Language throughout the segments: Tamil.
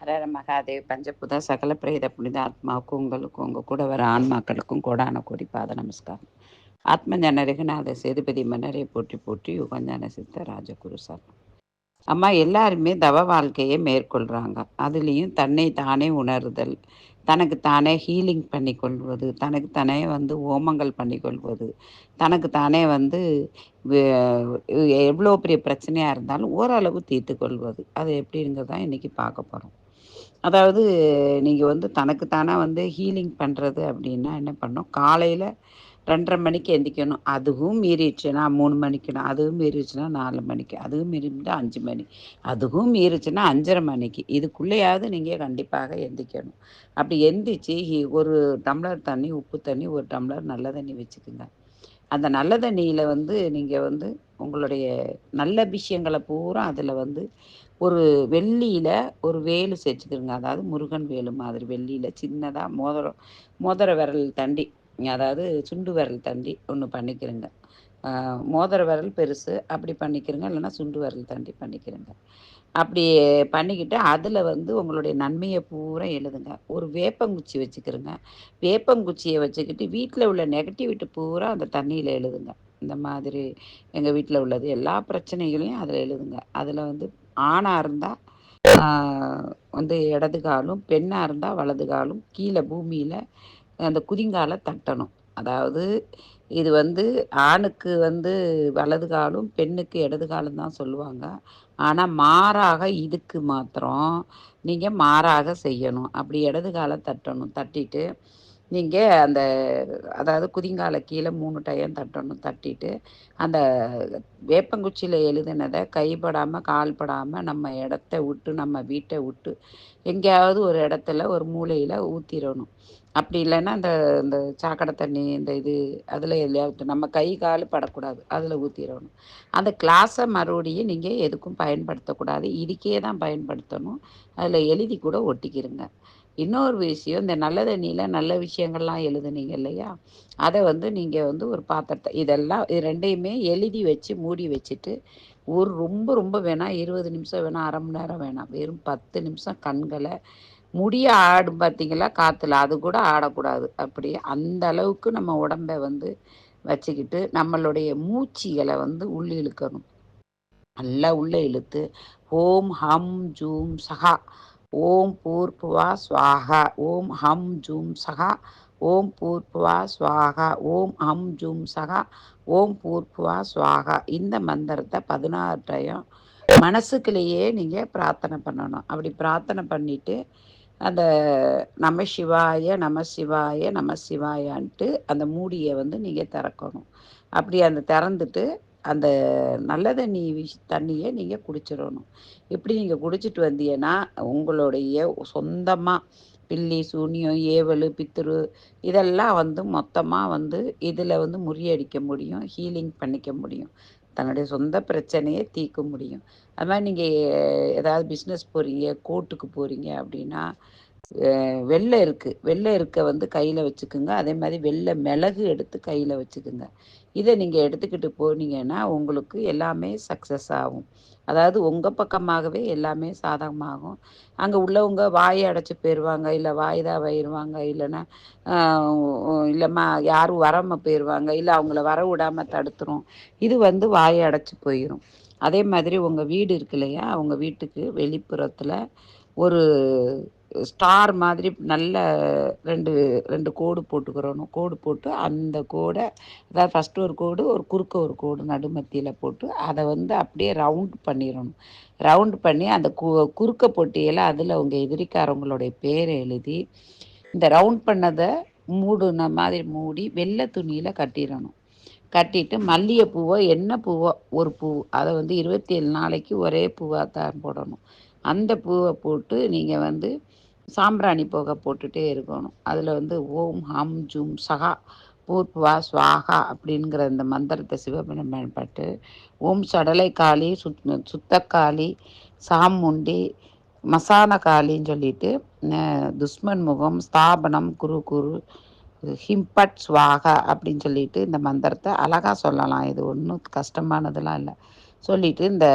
ஹரஹர மகாதேவ் பஞ்சபுத சகல பிரேத புனித ஆத்மாவுக்கும் உங்களுக்கும் உங்கள் கூட வர ஆன்மாக்களுக்கும் கோடான கோடி பாத நமஸ்காரம். ஆத்ம ரகுநாத சேதுபதி மன்னரை போற்றி போற்றி யுகஞான சித்த ராஜகுரு சார். அம்மா எல்லாருமே தவ வாழ்க்கையை மேற்கொள்கிறாங்க அதுலேயும் தன்னை தானே உணருதல் தனக்கு தானே ஹீலிங் பண்ணி கொள்வது தனக்கு தானே வந்து ஓமங்கள் பண்ணிக்கொள்வது தனக்கு தானே வந்து எவ்வளோ பெரிய பிரச்சனையாக இருந்தாலும் ஓரளவு தீர்த்து கொள்வது அது எப்படிங்கிறது தான் இன்றைக்கி பார்க்க போகிறோம் அதாவது நீங்கள் வந்து தனக்கு வந்து ஹீலிங் பண்ணுறது அப்படின்னா என்ன பண்ணணும்? காலையில் ரெண்டரை மணிக்கு எந்திக்கணும். அதுவும் மீறிடுச்சுன்னா மூணு மணிக்குனா அதுவும் மீறிடுச்சுன்னா நாலு மணிக்கு அதுவும் மீறிட்டு அஞ்சு மணி அதுவும் மீறிச்சுன்னா அஞ்சரை மணிக்கு. இதுக்குள்ளேயாவது நீங்கள் கண்டிப்பாக எந்திக்கணும். அப்படி எந்திரிச்சு ஒரு டம்ளர் தண்ணி உப்பு தண்ணி ஒரு டம்ளர் நல்ல தண்ணி வச்சுக்கோங்க. அந்த நல்ல தண்ணியில் வந்து நீங்கள் வந்து உங்களுடைய நல்ல விஷயங்களை பூரா அதில் வந்து ஒரு வெள்ளியில் ஒரு வேலு செஞ்சுக்கிறோங்க அதாவது முருகன் வேலு மாதிரி வெள்ளியில் சின்னதாக மோதிரம் மோதிர விரல் தண்டி அதாவது சுண்டு விரல் தண்டி ஒன்று பண்ணிக்கிறேங்க மோதிர விரல் பெருசு அப்படி பண்ணிக்கிறேங்க இல்லைன்னா சுண்டு விரல் தண்டி பண்ணிக்கிறேங்க அப்படி பண்ணிக்கிட்டு அதில் வந்து உங்களுடைய நன்மையை பூரா எழுதுங்க. ஒரு வேப்பங்குச்சி வச்சுக்கிறோங்க. வேப்பங்குச்சியை வச்சுக்கிட்டு வீட்டில் உள்ள நெகட்டிவிட்டி பூரா அந்த தண்ணியில் எழுதுங்க. இந்த மாதிரி எங்கள் வீட்டில் உள்ளது எல்லா பிரச்சனைகளையும் அதில் எழுதுங்க. அதில் வந்து ஆணாக இருந்தால் வந்து இடது காலும் பெண்ணாக இருந்தால் வலது காலும் கீழே பூமியில் அந்த குதிங்கால தட்டணும். அதாவது இது வந்து ஆணுக்கு வந்து வலது காலும் பெண்ணுக்கு இடது காலம் தான் சொல்லுவாங்க. ஆனால் மாறாக இதுக்கு மாத்திரம் நீங்கள் மாறாக செய்யணும். அப்படி இடது காலை தட்டணும் தட்டிட்டு நீங்கள் அந்த அதாவது குதிங்கால கீழே மூணு டயம் தட்டணும் தட்டிட்டு அந்த வேப்பங்குச்சியில் எழுதினதை கைப்படாமல் கால்படாமல் நம்ம இடத்த விட்டு நம்ம வீட்டை விட்டு எங்கேயாவது ஒரு இடத்துல ஒரு மூலையில் ஊற்றிடணும் அப்படி இல்லைன்னா அந்த இந்த சாக்கடை தண்ணி இந்த இது அதில் எதுலையாவது நம்ம கை கால் படக்கூடாது. அதில் ஊற்றிடணும் அந்த கிளாஸை மறுபடியும் நீங்கள் எதுக்கும் பயன்படுத்தக்கூடாது. இதுக்கே தான் பயன்படுத்தணும். அதில் எழுதி கூட ஒட்டிக்கிருங்க. இன்னொரு விஷயம் இந்த நல்ல தண்ணியில் நல்ல விஷயங்கள்லாம் எழுதுனீங்க இல்லையா? அதை வந்து நீங்கள் வந்து ஒரு பாத்திரத்தை இதெல்லாம் இது ரெண்டையுமே எழுதி வச்சு மூடி வச்சுட்டு ஒரு ரொம்ப ரொம்ப வேணாம். இருபது நிமிஷம் வேணாம். அரை மணி நேரம் வேணாம். வெறும் பத்து நிமிஷம் கண்களை முடிய ஆடும் பார்த்தீங்களா? காற்றுல அது கூட ஆடக்கூடாது. அப்படி அந்த அளவுக்கு நம்ம உடம்பை வந்து வச்சுக்கிட்டு நம்மளுடைய மூச்சிகளை வந்து உள்ளே இழுக்கணும். நல்லா உள்ளே இழுத்து ஓம் ஹம் ஜூம் சஹா ஓம் பூர்புவா ஸ்வாகா ஓம் ஹம் ஜூம் சகா ஓம் பூர்புவா ஸ்வாகா ஓம் ஹம் ஜூம் சகா ஓம் பூர்புவா ஸ்வாகா. இந்த மந்திரத்தை பதினாறு டயம் மனசுக்குள்ளேயே நீங்கள் பிரார்த்தனை பண்ணணும். அப்படி பிரார்த்தனை பண்ணிவிட்டு அந்த நம சிவாய நம சிவாய நம சிவாயான்ட்டு அந்த மூடியை வந்து நீங்கள் திறக்கணும். அப்படி அந்த திறந்துட்டு அந்த நல்ல தண்ணி விஷ் தண்ணியை நீங்கள் குடிச்சிடணும். இப்படி நீங்கள் குடிச்சிட்டு வந்தீங்கன்னா உங்களுடைய சொந்தமாக பில்லி சூனியம் ஏவல் பித்துரு இதெல்லாம் வந்து மொத்தமாக வந்து இதில் வந்து முறியடிக்க முடியும் ஹீலிங் பண்ணிக்க முடியும். தன்னுடைய சொந்த பிரச்சனையை தீர்க்க முடியும். அது மாதிரி நீங்கள் ஏதாவது பிஸ்னஸ் போகிறீங்க கோர்ட்டுக்கு போகிறீங்க அப்படின்னா வெள்ளை இருக்குது வெள்ளை இருக்க வந்து கையில் வச்சுக்குங்க. அதே மாதிரி வெள்ளை மிளகு எடுத்து கையில் வச்சுக்குங்க. இதை நீங்கள் எடுத்துக்கிட்டு போனீங்கன்னா உங்களுக்கு எல்லாமே சக்ஸஸ் ஆகும். அதாவது உங்கள் பக்கமாகவே எல்லாமே சாதகமாகும். அங்கே உள்ளவங்க வாயை அடைச்சி போயிடுவாங்க இல்லை வாய்தா போயிடுவாங்க இல்லைன்னா இல்லைம்மா யாரும் வராமல் போயிடுவாங்க இல்லை அவங்கள வர விடாமல் தடுத்துரும். இது வந்து வாயை அடைச்சி போயிடும் அதே மாதிரி உங்கள் வீடு இருக்கு இல்லையா? அவங்க வீட்டுக்கு வெளிப்புறத்தில் ஒரு ஸ்டார் மாதிரி நல்ல ரெண்டு ரெண்டு கோடு போட்டுக்கிறணும். கோடு போட்டு அந்த கோடை அதாவது ஃபஸ்ட்டு ஒரு கோடு ஒரு குறுக்க ஒரு கோடு நடுமத்தியில் போட்டு அதை வந்து அப்படியே ரவுண்ட் பண்ணிடணும். ரவுண்ட் பண்ணி அந்த கு குறுக்க போட்டியில் அதில் அவங்க எதிரிக்காரவங்களுடைய பேரை எழுதி இந்த ரவுண்ட் பண்ணதை மூடுன மாதிரி மூடி வெள்ளை துணியில் கட்டிடணும். கட்டிட்டு மல்லிகைப்பூவோ என்ன பூவோ ஒரு பூ அதை வந்து இருபத்தி ஏழு நாளைக்கு ஒரே பூவாக தான் போடணும். அந்த பூவை போட்டு நீங்கள் வந்து சாம்பிராணி போக போட்டுகிட்டே இருக்கணும். அதில் வந்து ஓம் ஹம் ஜூம் சகா பூர்வா சுவாகா அப்படிங்கிற இந்த மந்திரத்தை சிவபெருமான் பயன்பட்டு ஓம் சடலை காளி சுத் சுத்தக்காளி சாமுண்டி மசான காளின்னு சொல்லிட்டு துஷ்மன் முகம் ஸ்தாபனம் குரு குரு ஹிம்பட் சுவாகா அப்படின்னு சொல்லிட்டு இந்த மந்திரத்தை அழகாக சொல்லலாம். இது ஒன்றும் கஷ்டமானதெல்லாம் இல்லை. சொல்லிட்டு இந்த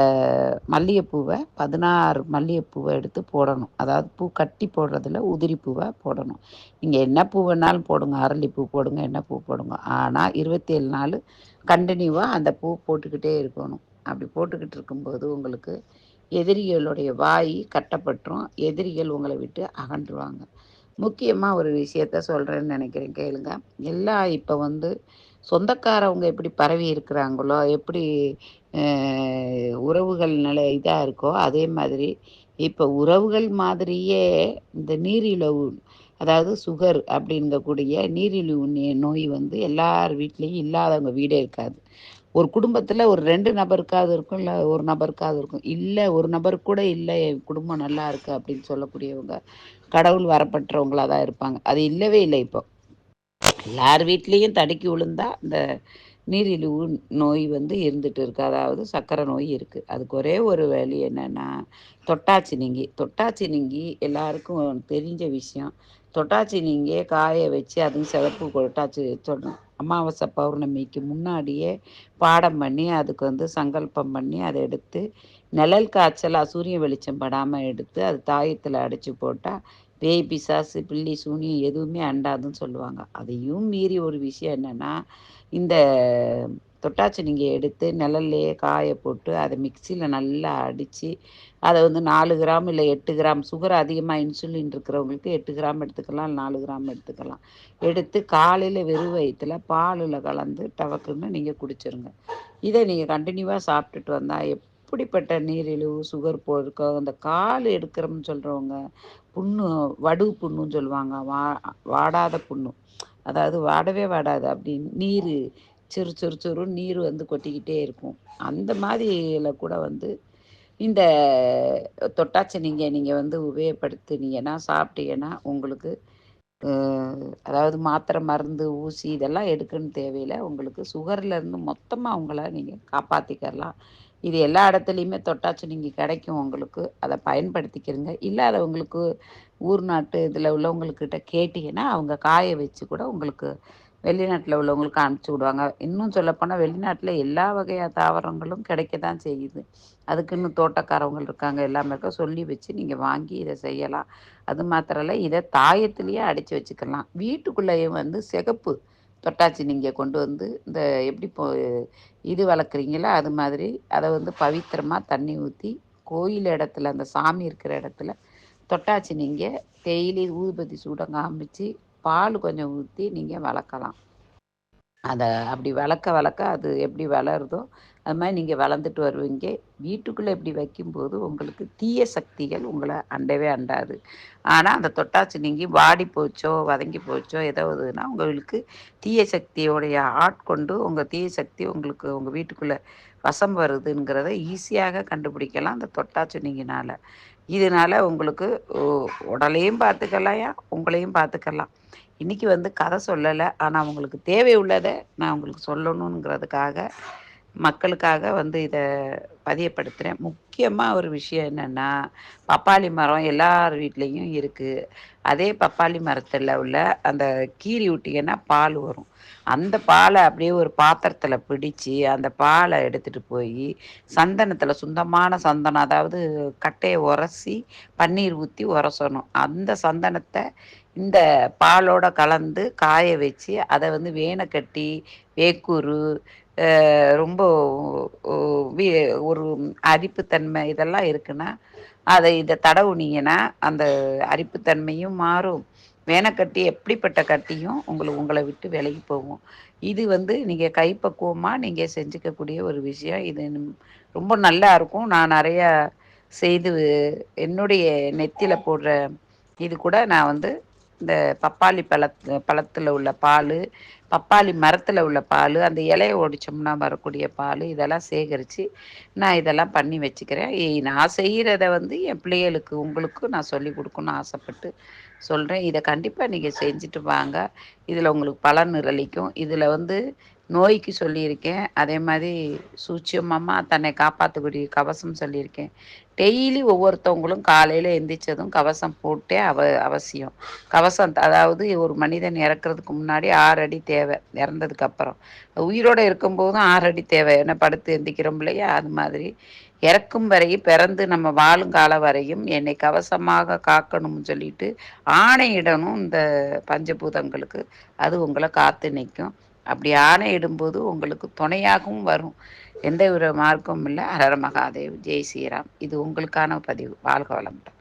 மல்லிகைப்பூவை பதினாறு மல்லிகைப்பூவை எடுத்து போடணும். அதாவது பூ கட்டி போடுறதுல உதிரி பூவை போடணும். நீங்கள் என்ன பூ வேணாலும் போடுங்க. அரளிப்பூ போடுங்க என்ன பூ போடுங்க. ஆனால் இருபத்தேழு நாள் கண்டினியூவாக அந்த பூ போட்டுக்கிட்டே இருக்கணும். அப்படி போட்டுக்கிட்டு இருக்கும்போது உங்களுக்கு எதிரிகளுடைய வாய் கட்டப்பட்டுரும். எதிரிகள் உங்களை விட்டு அகன்றுவாங்க. முக்கியமாக ஒரு விஷயத்த சொல்கிறேன்னு நினைக்கிறேன். கேளுங்க. எல்லாம் இப்போ வந்து சொந்தக்காரவங்க எப்படி பரவி இருக்கிறாங்களோ எப்படி உறவுகள் நில இதாக இருக்கோ அதே மாதிரி இப்போ உறவுகள் மாதிரியே இந்த நீரிழிவு அதாவது சுகர் அப்படிங்கக்கூடிய நீரிழிவு நோய் வந்து எல்லார் வீட்லேயும் இல்லாதவங்க வீடே இருக்காது. ஒரு குடும்பத்தில் ஒரு ரெண்டு நபருக்காவது இருக்கும் இல்லை ஒரு நபருக்காவது இருக்கும். இல்லை ஒரு நபர் கூட இல்லை என் குடும்பம் நல்லா இருக்குது அப்படின்னு சொல்லக்கூடியவங்க கடவுள் வரப்பட்டவங்களாக தான் இருப்பாங்க. அது இல்லவே இல்லை இப்போ. எல்லார் வீட்லேயும் தடுக்கி விழுந்தா இந்த நீரிழிவு நோய் வந்து இருந்துட்டு இருக்கு. அதாவது சர்க்கரை நோய் இருக்குது அதுக்கு ஒரே ஒரு வழி என்னென்னா தொட்டாச்சி நீங்கி. தொட்டாச்சி நீங்கி எல்லாருக்கும் தெரிஞ்ச விஷயம். தொட்டாச்சி நீங்கே காய வச்சு அதுவும் சிவப்பு கொட்டாச்சி சொல்லணும் அமாவாசை பௌர்ணமிக்கு முன்னாடியே பாடம் பண்ணி அதுக்கு வந்து சங்கல்பம் பண்ணி அதை எடுத்து நிழல் காய்ச்சலாக சூரிய வெளிச்சம் படாமல் எடுத்து அது தாயத்தில் அடித்து போட்டால் பேய் பிசாசு பில்லி சூனியம் எதுவுமே அண்டாதுன்னு சொல்லுவாங்க. அதையும் மீறி ஒரு விஷயம் என்னென்னா இந்த தொட்டாச்சி நீங்கள் எடுத்து நிழல்லையே காய போட்டு அதை மிக்சியில் நல்லா அடித்து அதை வந்து நாலு கிராம் இல்லை எட்டு கிராம் சுகர் அதிகமாக இன்சுலின் இருக்கிறவங்களுக்கு எட்டு கிராம் எடுத்துக்கலாம் நாலு கிராம் எடுத்துக்கலாம். எடுத்து காலையில் வெறும் வயிற்றில் பாலில் கலந்து டவக்குன்னு நீங்கள் குடிச்சிருங்க. இதை நீங்கள் கண்டினியூவாக சாப்பிட்டுட்டு வந்தால் எப் எப்படிப்பட்ட நீரிழிவு சுகர் போயிருக்கோ அந்த கால் எடுக்கிறோம்னு சொல்கிறவங்க புண்ணு வடு புண்ணுன்னு சொல்லுவாங்க. வா வாடாத புண்ணு. அதாவது வாடவே வாடாது. அப்படின்னு நீர் சிறு சிறு சிறு நீர் வந்து கொட்டிக்கிட்டே இருக்கும். அந்த மாதிரியில் கூட வந்து இந்த தொட்டாச்சி நீங்கள் நீங்கள் வந்து உபயோகப்படுத்துனீங்கன்னா சாப்பிட்டீங்கன்னா உங்களுக்கு அதாவது மாத்திரை மருந்து ஊசி இதெல்லாம் எடுக்கணும்னு தேவையில்லை. உங்களுக்கு சுகர்லேருந்து மொத்தமாக உங்களை நீங்கள் காப்பாற்றிக்கலாம் இது எல்லா இடத்துலையுமே தொட்டாச்சு நீங்கள் கிடைக்கும் உங்களுக்கு. அதை பயன்படுத்திக்கிறங்க. இல்லாதவங்களுக்கு ஊர் நாட்டு இதில் உள்ளவங்கக்கிட்ட கேட்டிங்கன்னா அவங்க காய வச்சு கூட உங்களுக்கு வெளிநாட்டில் உள்ளவங்களுக்கு அனுப்பிச்சி விடுவாங்க. இன்னும் சொல்லப்போனால் வெளிநாட்டில் எல்லா வகையான தாவரங்களும் கிடைக்க தான் செய்யுது. அதுக்குன்னு தோட்டக்காரவங்க இருக்காங்க எல்லாமே இருக்க சொல்லி வச்சு நீங்கள் வாங்கி இதை செய்யலாம். அது மாத்திரம் இல்லை இதை தாயத்துலேயே அடித்து வச்சுக்கலாம். வீட்டுக்குள்ளேயும் வந்து சிகப்பு தொட்டாச்சி நீங்கள் கொண்டு வந்து இந்த எப்படி போ இது வளர்க்குறீங்களோ? அது மாதிரி அதை வந்து பவித்திரமாக தண்ணி ஊற்றி கோயில் இடத்துல அந்த சாமி இருக்கிற இடத்துல தொட்டாச்சி நீங்கள் டெய்லி ஊதுபத்தி சூட காமிச்சு பால் கொஞ்சம் ஊற்றி நீங்கள் வளர்க்கலாம். அதை அப்படி வளர்க்க வளர்க்க அது எப்படி வளருதோ அது மாதிரி நீங்கள் வளர்ந்துட்டு வருவீங்க. வீட்டுக்குள்ளே இப்படி வைக்கும்போது உங்களுக்கு தீய சக்திகள் உங்களை அண்டவே அண்டாது. ஆனால் அந்த தொட்டாச்சி நீங்கள் வாடி போச்சோ வதங்கி போச்சோ ஏதாவதுன்னா உங்களுக்கு தீய சக்தியோடைய ஆட்கொண்டு உங்கள் தீய சக்தி உங்களுக்கு உங்கள் வீட்டுக்குள்ளே வசம் வருதுங்கிறத ஈஸியாக கண்டுபிடிக்கலாம் அந்த தொட்டாச்சி நீங்கனால. இதனால் உங்களுக்கு உடலையும் பார்த்துக்கலாம் உங்களையும் பார்த்துக்கலாம். இன்றைக்கி வந்து கதை சொல்லலை. ஆனால் உங்களுக்கு தேவை உள்ளதை நான் உங்களுக்கு சொல்லணுங்கிறதுக்காக மக்களுக்காக வந்து இதை பதியப்படுத்துகிறேன் முக்கியமாக ஒரு விஷயம் என்னென்னா பப்பாளி மரம் எல்லார் வீட்லேயும் இருக்குது அதே பப்பாளி மரத்தில் உள்ள அந்த கீரி விட்டிங்கன்னா பால் வரும். அந்த பாலை அப்படியே ஒரு பாத்திரத்தில் பிடிச்சி அந்த பாலை எடுத்துகிட்டு போய் சந்தனத்தில் சுந்தமான சந்தனம் அதாவது கட்டையை உரசி பன்னீர் ஊற்றி உரசணும். அந்த சந்தனத்தை இந்த பாலோட கலந்து காய வச்சு அதை வந்து வேனை கட்டி வேக்கூறு ரொம்ப ஒரு அரிப்புத்தன்மை இதெல்லாம் இருக்குன்னா அதை இதை தடவுனீங்கன்னா அந்த அரிப்புத்தன்மையும் மாறும். வேனக்கட்டி எப்படிப்பட்ட கட்டியும் உங்களை உங்களை விட்டு விலகி போகும். இது வந்து நீங்கள் கைப்பக்குவமாக நீங்கள் செஞ்சுக்கக்கூடிய ஒரு விஷயம். இது ரொம்ப நல்லா இருக்கும். நான் நிறையா செய்து என்னுடைய நெத்தியில் போடுற இது கூட நான் வந்து இந்த பப்பாளி பழத் பழத்தில் உள்ள பால் பப்பாளி மரத்தில் உள்ள பால் அந்த இலையை ஒடிச்சோம்னா வரக்கூடிய பால் இதெல்லாம் சேகரித்து நான் இதெல்லாம் பண்ணி வச்சுக்கிறேன். நான் செய்கிறத வந்து என் பிள்ளைகளுக்கு உங்களுக்கும் நான் சொல்லி கொடுக்கணும்னு ஆசைப்பட்டு சொல்கிறேன் இதை கண்டிப்பாக நீங்கள் செஞ்சுட்டு வாங்க. இதில் உங்களுக்கு பலன் நிரலிக்கும். இதில் வந்து நோய்க்கு சொல்லியிருக்கேன். அதே மாதிரி சூட்சமமா தன்னை காப்பாற்றக்கூடிய கவசம் சொல்லியிருக்கேன். டெய்லி ஒவ்வொருத்தவங்களும் காலையில் எந்திரிச்சதும் கவசம் போட்டே அவ அவசியம். கவசம் அதாவது ஒரு மனிதன் இறக்குறதுக்கு முன்னாடி ஆறு அடி தேவை இறந்ததுக்கு அப்புறம். உயிரோட இருக்கும் போதும் ஆறு அடி தேவை என்ன படுத்து எந்திக்கிறோம் இல்லையா? அது மாதிரி. இறக்கும் வரையும் பிறந்து நம்ம வாழும் காலம் வரையும் என்னை கவசமாக காக்கணும்னு சொல்லிட்டு ஆணையிடணும் இந்த பஞ்சபூதங்களுக்கு. அது உங்களை காத்து நிற்கும். அப்படி ஆணையிடும்போது உங்களுக்கு துணையாகவும் வரும். எந்த ஒரு மார்க்கமும் இல்லை. ஹரர மகாதேவ் ஜெய் ஸ்ரீராம். இது உங்களுக்கான பதிவு. வாழ்க வளமுடன்.